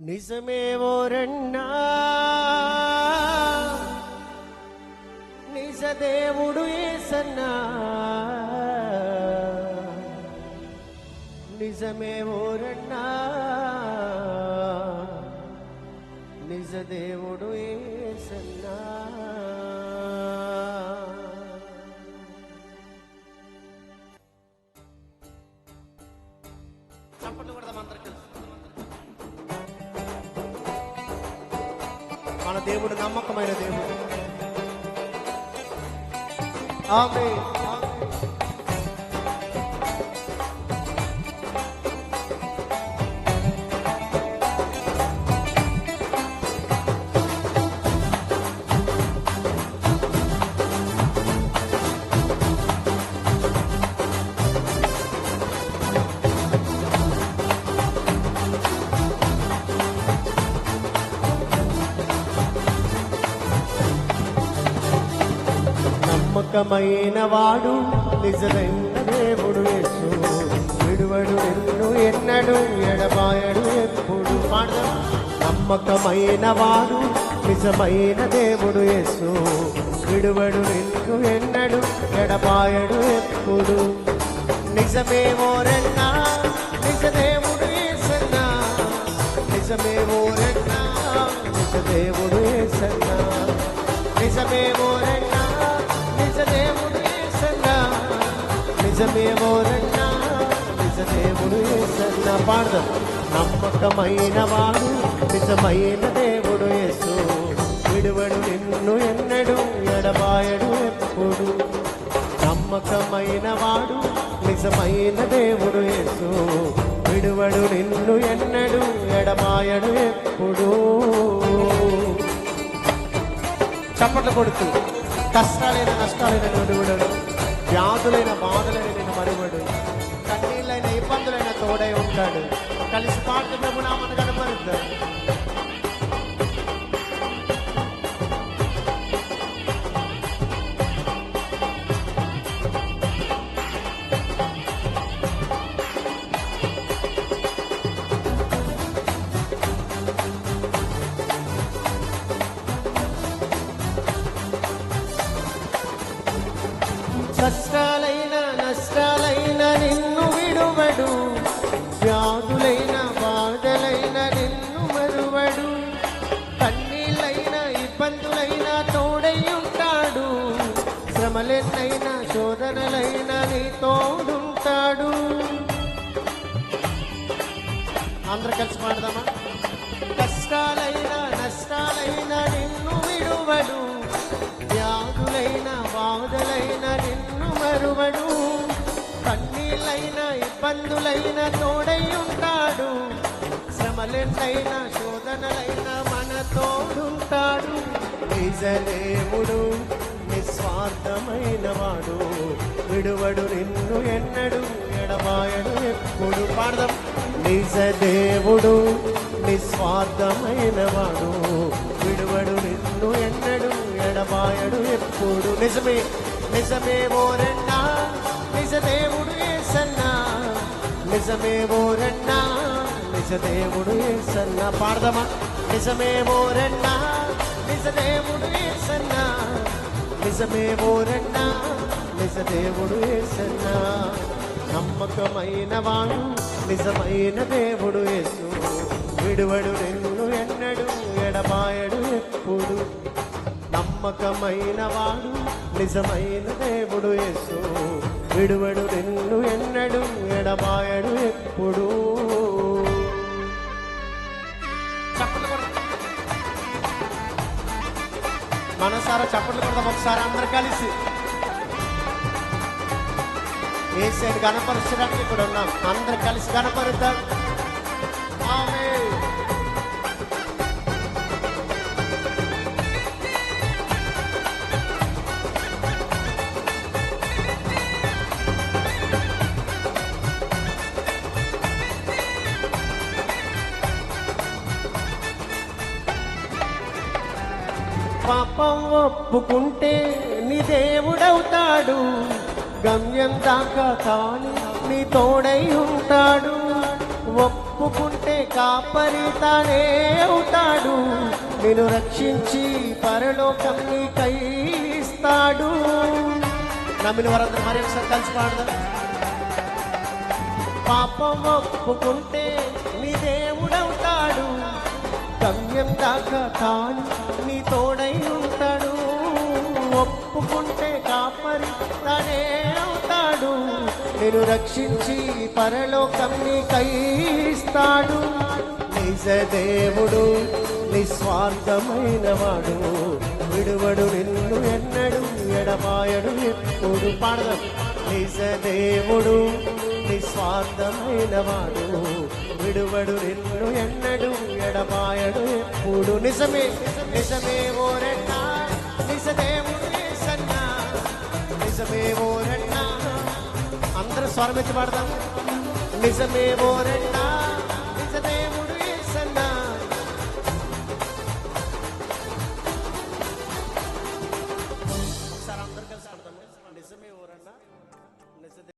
నిజమేవోరన్నా నిజ దేవుడు ఏసన్నా నిజమేవోరన్నా నిజ దేవుడు ఏసన్నా చప్పట్లు కొడదాం అందరు మన దేవుడు నమ్మకమైన దేవుడు. ఆమె నమ్మకమైన వాడు నిజమైన దేవుడు యేసు. విడువడు ఎన్ను ఎన్నడు ఎడబాయడు ఎప్పుడు పాడదాం. నమ్మకమైన వాడు నిజమైన దేవుడు యేసు. విడువడు నిన్ను ఎన్నడు ఎడబాయడు ఎప్పుడు? నిజమేమోరెన్నా నిజ దేవుడు నిజమే నిజమేమోరెన్నా నిజ దేవుడు యేసన్నా. నిజమేమోరెన్నా నిజమేమోరెన్నా నిజ దేవుడు పాడదాం. నమ్మకమైన వాడు నిజమైన దేవుడు యేసు. విడువడు నిన్ను ఎన్నడు ఎడబాయడు ఎప్పుడు. నమ్మకమైన వాడు నిజమైన దేవుడు యేసు. విడువడు నిన్ను ఎన్నడు ఎడబాయడు ఎప్పుడు. చప్పట్లు కొడుతూ. కష్టాలైన నష్టాలైన విడువడు. వ్యాధులైన బాధలైన నేను మరువడు. కన్నీళ్ళైన ఇబ్బందులైన తోడై ఉంటాడు. కలిసి పాటు ప్రభునామను కనపరుద్దాం కష్టాలైన నష్టాలైన నిన్ను విడువడు. వ్యాధులైన బాధలైన నిన్ను మరువడు. కన్నీళ్ళైన ఇబ్బందులైన తోడై ఉంటాడు శ్రమలెన్నైనా శోధనలైన నీ తోడుంటాడు. అందరు కలిసి పాడదామా? కష్టాలైన నష్టాలైన నిన్ను విడువడు. వ్యాధులైన బాధలైన నిన్ను మరువడు. కన్నీళ్ళైన ఇబ్బందులైన తోడై ఉంటాడు. శ్రమలెన్నైనా శోధనలైన మన తోడుంటాడు. నిజదేవుడు నిస్వార్థమైన వాడు. విడువడు నిన్ను ఎన్నడు ఎడబాయడు ఎప్పుడు పాడదాం. నిజదేవుడు నిస్వార్థమైన వాడు. విడువడు నిన్ను ఎన్నడు ఎడబాయడు ఎప్పుడు నిజమే నిజమే ఓరన్నా నిజదేవుడు ఏసన్నా నిజమే ఓరన్నా నిజదేవుడు ఏసన్నా పాడదామా? నిజమే ఓరన్నా నిజదేవుడు ఏసన్నా నిజమే ఓరన్నా నిజదేవుడు ఏసన్నా నమ్మకమైన వాడు నిజమైన దేవుడు ఏసు విడువడు నమ్మకమైన వాడు నిజమైన దేవుడు యేసు. విడువడు నిన్ను ఎన్నడు ఎడబాయడు ఎప్పుడు. మనసారా చప్పట్లు కొడదాం ఒకసారి అందరు కలిసి. ఏసైని గణపరచడానికి ఇక్కడ ఉన్నాం అందరు కలిసి గణపరుద్దాం పాపం ఒప్పుకుంటే నీ దేవుడవుతాడు. గమ్యం దాకా తాను నీ తోడై ఉంటాడు. ఒప్పుకుంటే కాపరి తానే అవుతాడు. నేను రక్షించి పరలోకం నీకై ఇస్తాడు. నమ్మిన వారందరూ మరి ఒకసారి కలిసి పాడదాం. పాపం ఒప్పుకుంటే నీ దేవుడవుతాడు. గమ్యం దాకా తాను నీ తోడై ఒప్పుకుంటే కాపరి తనే అవుతాడు. నేను రక్షించి పరలోకం నీకై నిజ దేవుడు నిస్వార్థమైన వాడు విడువడు నిన్ను ఎన్నడు ఎడబాయడు ఎప్పుడు పాడదాం. నిజ దేవుడు నిస్వార్థమైన వాడు విడువడు నిన్ను ఎన్నడు ఎడబాయడు ఎప్పుడు. నిజమే నిజమే ఓరెన్న నిజమేవో రెండా అందరూ స్వరమిచ్చి పాడదాం. నిజమేవో రెండా